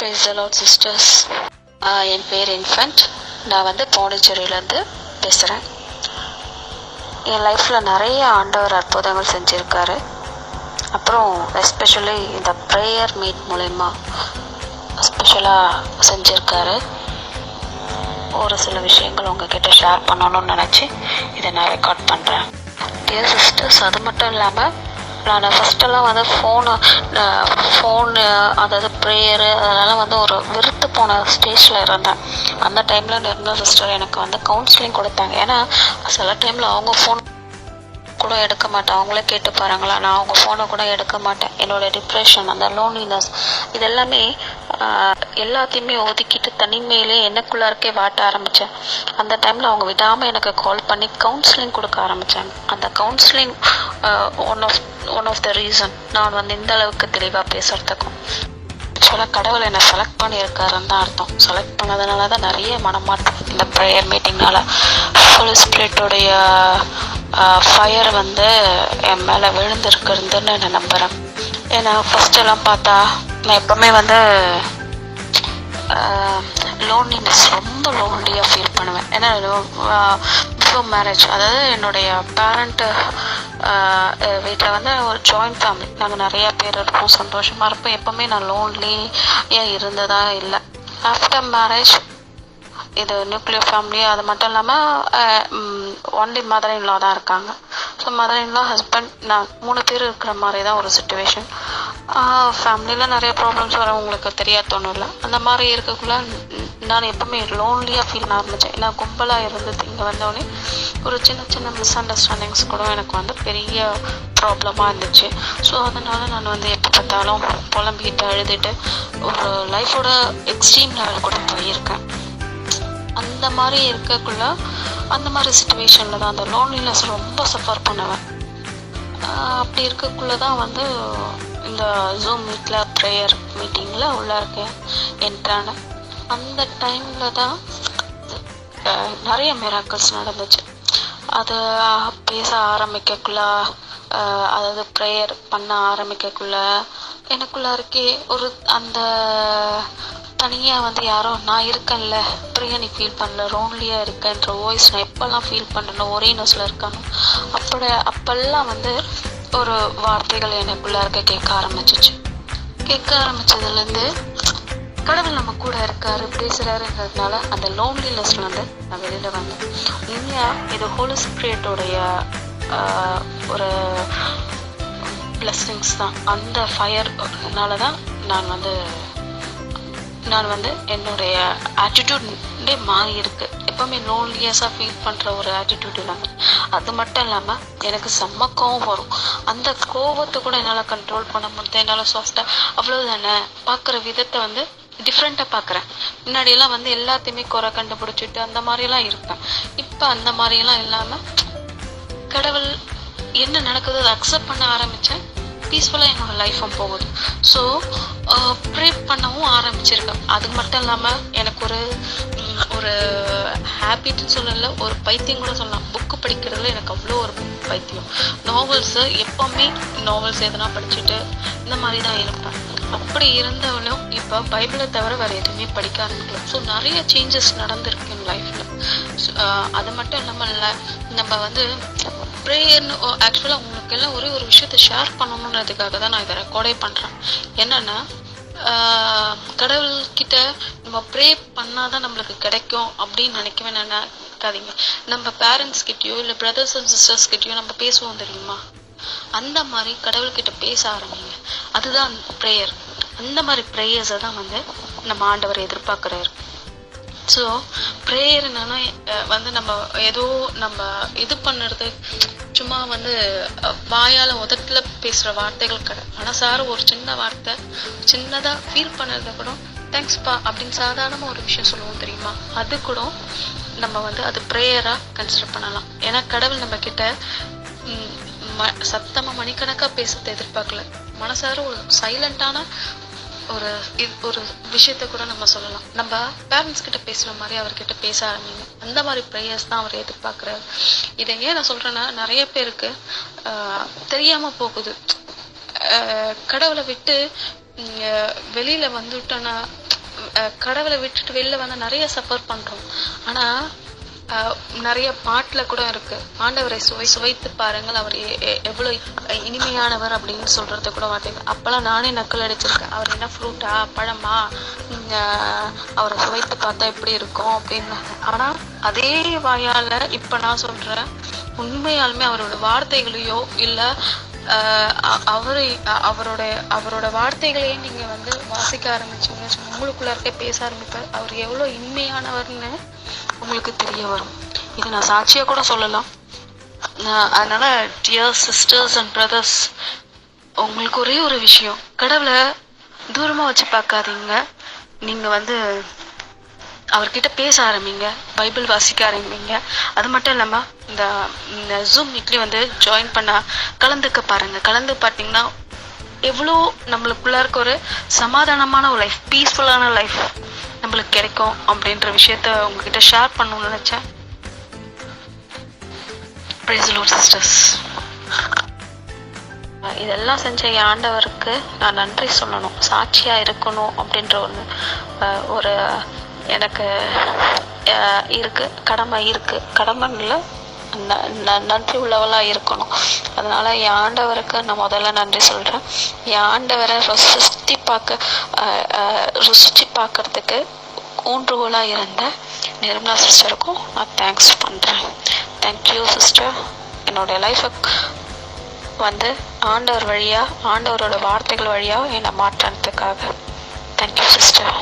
Price lot sisters என் பேர் infant நான் வந்து பாண்டிச்சேரியிலேருந்து பேசுகிறேன் என் லைஃப்பில் நிறைய ஆண்டவர் அற்புதங்கள் செஞ்சுருக்காரு. அப்புறம் எஸ்பெஷலி இந்த ப்ரேயர் மீட் மூலயமா ஸ்பெஷலாக செஞ்சுருக்காரு. ஒரு சில விஷயங்கள் உங்ககிட்ட ஷேர் பண்ணணும்னு நினச்சி இதை நான் ரெக்கார்ட் பண்ணுறேன் டியர் சிஸ்டர்ஸ் அது மட்டும் இல்லாமல் நான் ஃபஸ்ட்டெல்லாம் வந்து ஃபோனு ஃபோனு அதாவது ப்ரேயரு அதெல்லாம் வந்து ஒரு வெறுத்து போன ஸ்டேஜில் இருந்தேன். அந்த டைமில் நிர்மலா சிஸ்டர் எனக்கு வந்து கவுன்சிலிங் கொடுத்தாங்க. ஏன்னா சில டைமில் அவங்க ஃபோன் கூட எடுக்க மாட்டேன். அவங்களே கேட்டு பாருங்களா நான் அவங்க ஃபோனை கூட எடுக்க மாட்டேன். என்னோட டிப்ரெஷன் அந்த லோன்லினஸ் இது எல்லாமே எல்லாத்தையுமே ஒதுக்கிட்டு தனிமையிலே எனக்குள்ள இருக்கே வாட்ட ஆரம்பித்தேன் அந்த டைமில் அவங்க விடாமல் எனக்கு கால் பண்ணி கவுன்சிலிங் கொடுக்க ஆரம்பித்தாங்க அந்த counselling one of one of the reason நான் வந்து இந்த அளவுக்கு தெளிவாக பேசுகிறதுக்கும் ஆக்சுவலாக கடவுள் என்னை செலக்ட் பண்ணியிருக்காருன்னு தான் அர்த்தம். செலக்ட் பண்ணதுனால தான் நிறைய மனமாற்றம். இந்த ப்ரேயர் மீட்டிங்னால ஃபுல் ஸ்பிரிட்டோடைய ஃபயர் வந்து என் மேலே விழுந்திருக்குதுன்னு நான் நம்புகிறேன் ஏன்னா ஃபஸ்ட்டெல்லாம் பார்த்தா நான் எப்போவுமே வந்து லோன்லினஸ் ரொம்ப லோன்லியாக ஃபீல் பண்ணுவேன். ஏன்னா பிஃபோர் மேரேஜ் அதாவது என்னுடைய பேரண்ட்டு வீட்டில் வந்து ஒரு ஜாயிண்ட் ஃபேமிலி நாங்கள் நிறையா பேர் இருப்போம் சந்தோஷமாக இருப்போம். எப்போவுமே நான் லோன்லியாக இருந்ததாக இல்லை. ஆஃப்டர் மேரேஜ் இது நியூக்ளியர் ஃபேமிலி அது மட்டும் இல்லாமல் ஒன்லி மதர் இன்லா தான் இருக்காங்க. ஸோ மதர் இன்லா ஹஸ்பண்ட் நான் மூணு பேர் இருக்கிற மாதிரி தான் ஒரு சுச்சுவேஷன் ஃபேமிலியில் நிறைய ப்ராப்ளம்ஸ் வர உங்களுக்கு தெரியாத ஒன்றும் இல்லை அந்த மாதிரி இருக்கக்குள்ள நான் எப்பவுமே லோன்லியாக ஃபீல் ஆரம்பித்தேன் ஏன்னா கும்பலாக இருந்தது இங்கே வந்தோடனே ஒரு சின்ன சின்ன மிஸ் அண்டர்ஸ்டாண்டிங்ஸ் கூட எனக்கு வந்து பெரிய ப்ராப்ளமாக இருந்துச்சு. ஸோ அதனால் நான் வந்து எப்போ பார்த்தாலும் புலம்பிக்கிட்டு அழுதுட்டு ஒரு லைஃபோட எக்ஸ்ட்ரீம் லெவல் கூட போயிருக்கேன். அந்த மாதிரி இருக்கக்குள்ள அந்த மாதிரி சுச்சுவேஷனில் தான் அந்த லோன்லினஸ் ரொம்ப சஃபர் பண்ணுவேன். அப்படி இருக்கக்குள்ள தான் வந்து இந்த ஜூம் மீட்டில் ப்ரேயர் மீட்டிங்கில் உள்ள இருக்கேன் என்ட்ரான. அந்த டைமில் தான் நிறைய மிராக்கல்ஸ் நடந்துச்சு. அது பேச ஆரம்பிக்கக்குள்ள அதாவது ப்ரேயர் பண்ண ஆரம்பிக்கக்குள்ள எனக்குள்ள இருக்கே ஒரு அந்த தனியாக வந்து யாரோ நான் இருக்கேன்ல பிரியா நீ ஃபீல் பண்ணல ரோன்லியாக இருக்கேன்ற வாய்ஸ் நான் எப்போல்லாம் ஃபீல் பண்ணணும் ஒரே நோஸில் இருக்கானோ அப்படி அப்பெல்லாம் வந்து ஒரு வார்த்தைகள் எனக்குள்ளே இருக்க கேட்க ஆரம்பிச்சிச்சு. கேட்க ஆரம்பித்ததுலேருந்து கடவுள் நம்ம கூட இருக்காரு பேசுகிறாருங்கிறதுனால அந்த லோன்லினஸ்லேருந்து நான் வெளியில் வந்தேன். உண்மையா இது ஹோலி ஸ்பிரிட்டோடைய ஒரு பிளஸ்ஸிங்ஸ் தான். அந்த ஃபயர்னால தான் நான் வந்து நான் வந்து என்னுடைய ஆட்டிடியூடே மாறி இருக்கு எப்பவுமே லோன்லியஸாக ஃபீல் பண்ணுற ஒரு ஆட்டிடியூட் இல்லாமல் அது மட்டும் இல்லாமல் எனக்கு செம்ம கோவம் வரும். அந்த கோவத்தை கூட என்னால் கண்ட்ரோல் பண்ண முடியாது என்னால் சாஃப்டாக அவ்வளோதானே பார்க்குற விதத்தை வந்து டிஃப்ரெண்ட்டாக பார்க்குறேன். முன்னாடியெல்லாம் வந்து எல்லாத்தையுமே குறை கண்டுபிடிச்சிட்டு அந்த மாதிரிலாம் இருப்பேன். இப்போ அந்த மாதிரிலாம் இல்லாமல் கடவுள் என்ன நடக்குதோ அதை அக்செப்ட் பண்ண ஆரம்பித்தேன் பீஸ்ஃபுல்லாக என்னோட லைஃப்பும் போகுது. ஸோ ப்ரே பண்ணவும் ஆரம்பிச்சிருக்கேன். அது மட்டும் இல்லாமல் எனக்கு ஒரு ஒரு ஹேபிட்னு சொல்லல ஒரு பைத்தியம் கூட சொல்லலாம். புக்கு படிக்கிறதுல எனக்கு அவ்வளோ ஒரு பைத்தியம். நாவல்ஸு எப்போவுமே நாவல்ஸ் எதனா படிச்சுட்டு இந்த மாதிரி தான் இருப்பேன். அப்படி இருந்தவளும் இப்போ பைபிளை தவிர வேறு எதுவுமே படிக்க ஆரம்பிக்கல. ஸோ நிறைய சேஞ்சஸ் நடந்திருக்கு என் லைஃப்பில் அது மட்டும் இல்லாமல் இல்லை நம்ம வந்து ப்ரேயர்னு ஆக்சுவலாக உங்களுக்கு எல்லாம் ஒரே ஒரு விஷயத்த ஷேர் பண்ணணுன்றதுக்காக தான் நான் இதை ரெக்கார்டே பண்ணுறேன் என்னென்னா கடவுள்கிட்ட நம்ம ப்ரே பண்ணாதான் நம்மளுக்கு கிடைக்கும் அப்படின்னு நினைக்கவே நினைக்காதீங்க. நம்ம பேரண்ட்ஸ் கிட்டயோ இல்லை பிரதர்ஸ் அண்ட் சிஸ்டர்ஸ் கிட்டயோ நம்ம பேசுவோம் தெரியுமா? அந்த மாதிரி கடவுள்கிட்ட பேச ஆரம்பிங்க. அதுதான் ப்ரேயர் அந்த மாதிரி ப்ரேயர்ஸை தான் வந்து நம்ம ஆண்டவர் எதிர்பார்க்குறாரு. ஸோ ப்ரேயர் என்னன்னா வந்து நம்ம ஏதோ நம்ம இது பண்ணுறது சும்மா வந்து வாயால் உதட்டில் பேசுகிற வார்த்தைகள் கிடையாது மனசார ஒரு சின்ன வார்த்தை சின்னதாக ஃபீல் பண்ணுறத கூட தேங்க்ஸ்ப்பா அப்படின்னு சாதாரணமாக ஒரு விஷயம் சொல்லுவோம் தெரியுமா? அது கூட நம்ம வந்து அது ப்ரேயராக கன்சிடர் பண்ணலாம். ஏன்னா கடவுள் நம்ம கிட்ட ம சத்தமாக மணிக்கணக்காக பேசுறதை எதிர்பார்க்கல. மனசார ஒரு சைலண்டான ஒரு இது ஒரு விஷயத்த கூட நம்ம சொல்லலாம். நம்ம பேரண்ட்ஸ் கிட்ட பேசுற மாதிரி அவர்கிட்ட பேச ஆரம்பிங்க. அந்த மாதிரி ப்ரேயர்ஸ் தான் அவர் எதிர்பார்க்குறாரு. இதை ஏன் நான் சொல்றேன்னா நிறைய பேருக்கு தெரியாமல் தெரியாம போகுது. கடவுளை விட்டு வெளியில் வெளியில வந்துட்டோன்னா கடவுளை விட்டுட்டு வெளில வந்து நிறைய சஃபர் பண்றோம். ஆனா நிறைய பாட்டில் கூட இருக்கு. ஆண்டவரை சுவை சுவைத்து பாருங்கள். அவர் எ- எவ்வளவு இனிமையானவர் அப்படின்னு சொல்றது கூட வார்த்தைகள். அப்பெல்லாம் நானே நக்கல் அடிச்சிருக்கேன். அவர் என்ன ஃப்ரூட்டா பழமா? அவரை சுவைத்து பார்த்தா எப்படி இருக்கும் அப்படின்னு. ஆனா அதே வாயால இப்போ நான் சொல்கிறேன் உண்மையாலுமே அவரோட வார்த்தைகளையோ இல்லை ஆஹ் அவரை அவரோட அவரோட வார்த்தைகளையே நீங்க வந்து வாசிக்க ஆரம்பிச்சீங்க உங்களுக்குள்ள இருக்க பேச ஆரம்பிப்பார். அவர் எவ்வளவு இனிமையானவர்னு உங்களுக்கு தெரிய வரும். இது நான் சாட்சியாக கூட சொல்லலாம். அதனால டியர் சிஸ்டர்ஸ் அண்ட் பிரதர்ஸ் உங்களுக்கு ஒரே ஒரு விஷயம். கடவுளை தூரமா வச்சு பார்க்காதீங்க. நீங்க வந்து அவர்கிட்ட பேச ஆரம்பிங்க. பைபிள் வாசிக்க ஆரம்பிங்க. அது மட்டும் இல்லாம இந்த ஜூம் மீட்லேயும் வந்து ஜாயின் பண்ண கலந்துக்க பாருங்க. கலந்து பார்த்தீங்கன்னா எவ்வளோ நம்மளுக்குள்ள இருக்க ஒரு சமாதானமான ஒரு லைஃப் பீஸ்ஃபுல்லான லைஃப் உங்களுக்கு கிடைக்கும் அப்படின்ற விஷயத்த உங்ககிட்ட ஷேர் பண்ணணும்னு நினைச்சேன். பிரைஸ் சிஸ்டர்ஸ் இதெல்லாம் செஞ்ச என் ஆண்டவருக்கு நான் நன்றி சொல்லணும். சாட்சியாக இருக்கணும் அப்படின்ற ஒன்று ஒரு எனக்கு இருக்குது இருக்கு. கடமை இருக்கு. கடமை இல்லை ந- ந- நன்றி உள்ளவளா இருக்கணும். அதனால என் ஆண்டவருக்கு நான் முதல்ல நன்றி சொல்றேன். என் ஆண்டவரை ருசித்து பார்க்க ருசிச்சு பார்க்கறதுக்கு ஊன்றுகோலாக இருந்த நிர்மலா சிஸ்டருக்கும் நான் தேங்க்ஸ் பண்ணுறேன் தேங்க்யூ சிஸ்டர் என்னுடைய லைஃபை வந்து ஆண்டவர் வழியாக ஆண்டவரோட வார்த்தைகள் வழியாக என்னை மாற்றினதுக்காக. Thank you sister